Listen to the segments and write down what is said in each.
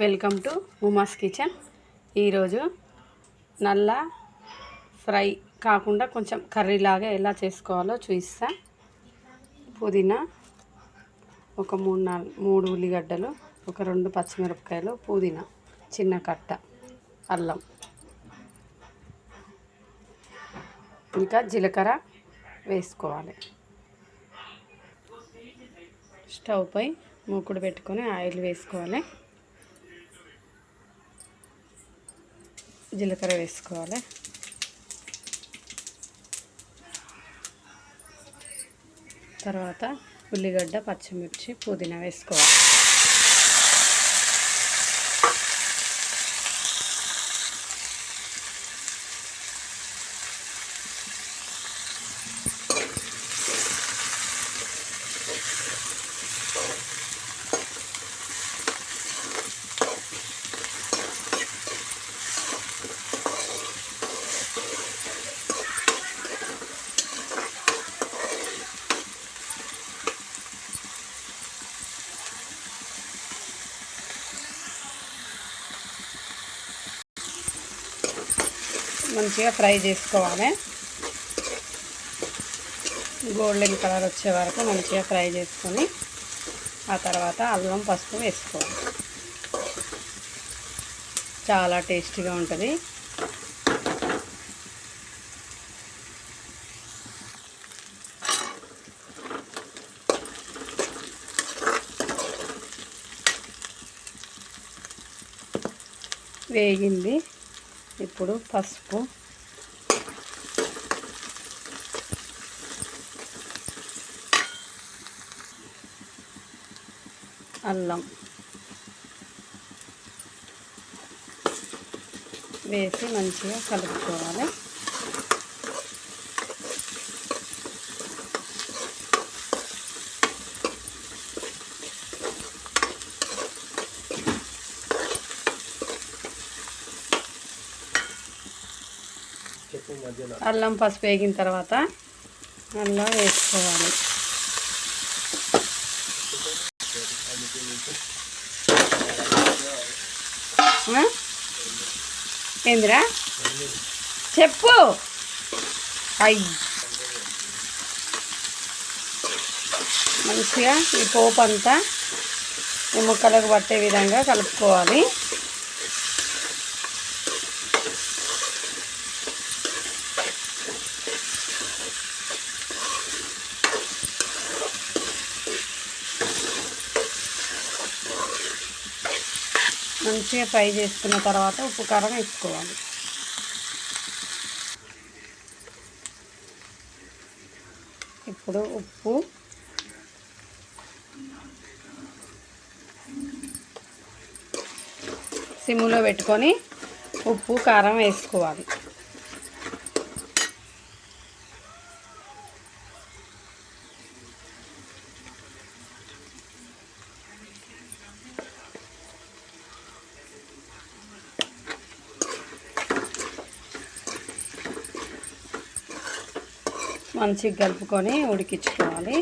Welcome to Uma's kitchen. ఈరోజు నల్ల fry కాకుండా కొంచెం కర్రీలాగా ఎలా చేసుకోవాలో చూపిస్తా. పుదీనా ఒక మూడు నాలుగు మూడు ఉల్లిగడ్డలు ఒక రెండు పచ్చిమిరపకాయలు పుదీనా చిన్న కట్ట అల్లం ఇంకా జీలకర్ర వేసుకోవాలి. స్టవ్ పై మూకుడు పెట్టుకొని ఆయిల్ వేసుకోవాలి. జీలకర్ర వేసుకోవాలి. తర్వాత ఉల్లిగడ్డ పచ్చిమిర్చి పుదీనా వేసుకోవాలి. మంచిగా ఫ్రై చేసుకోవాలి. గోల్డెన్ కలర్ వచ్చే వరకు మంచిగా ఫ్రై చేసుకొని ఆ తర్వాత అల్లం పసుపు వేసుకోవాలి. చాలా టేస్టీగా ఉంటుంది. వేగింది. ఇప్పుడు పసుపు. అల్లం వేసి మంచిగా కలుపుకోవాలి. అల్లం పసుపు వేగిన తర్వాత అల్లం వేసుకోవాలి. ఏందిరా? చెప్పు. అయ్యి మంచిగా ఈ పోపు అంతా ఈ ముక్కలకు పట్టే విధంగా కలుపుకోవాలి. మంచిగా ఫ్రై చేసుకున్న తర్వాత ఉప్పు కారం వేసుకోవాలి. ఇప్పుడు ఉప్పు. సిమ్లో పెట్టుకొని ఉప్పు కారం వేసుకోవాలి. మంచిగా కలుపుకొని ఉడికించుకోవాలి.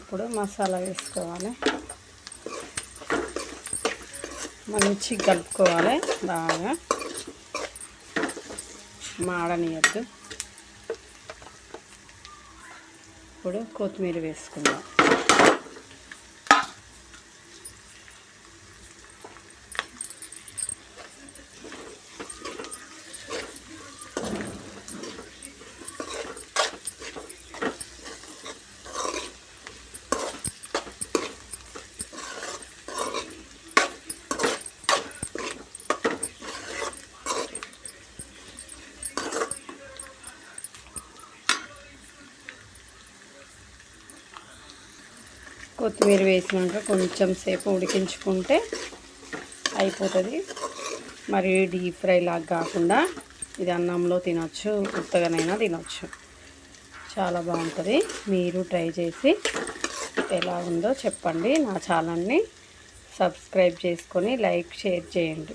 ఇప్పుడు మసాలా వేసుకోవాలి. మంచిగా కలుపుకోవాలి బాగా. మాడనియద్దు. ఇప్పుడు కొత్తిమీర వేసుకుందాం. కొత్తిమీర వేసినాక కొంచెం సేపు ఉడికించుకుంటే అయిపోతుంది. మరి డీప్ ఫ్రై లాగా కాకుండా ఇది అన్నంలో తినొచ్చు ఉత్తగానైనా తినొచ్చు. చాలా బాగుంటుంది. మీరు ట్రై చేసి ఎలా ఉందో చెప్పండి. నా ఛానల్ని సబ్స్క్రైబ్ చేసుకొని లైక్ షేర్ చేయండి.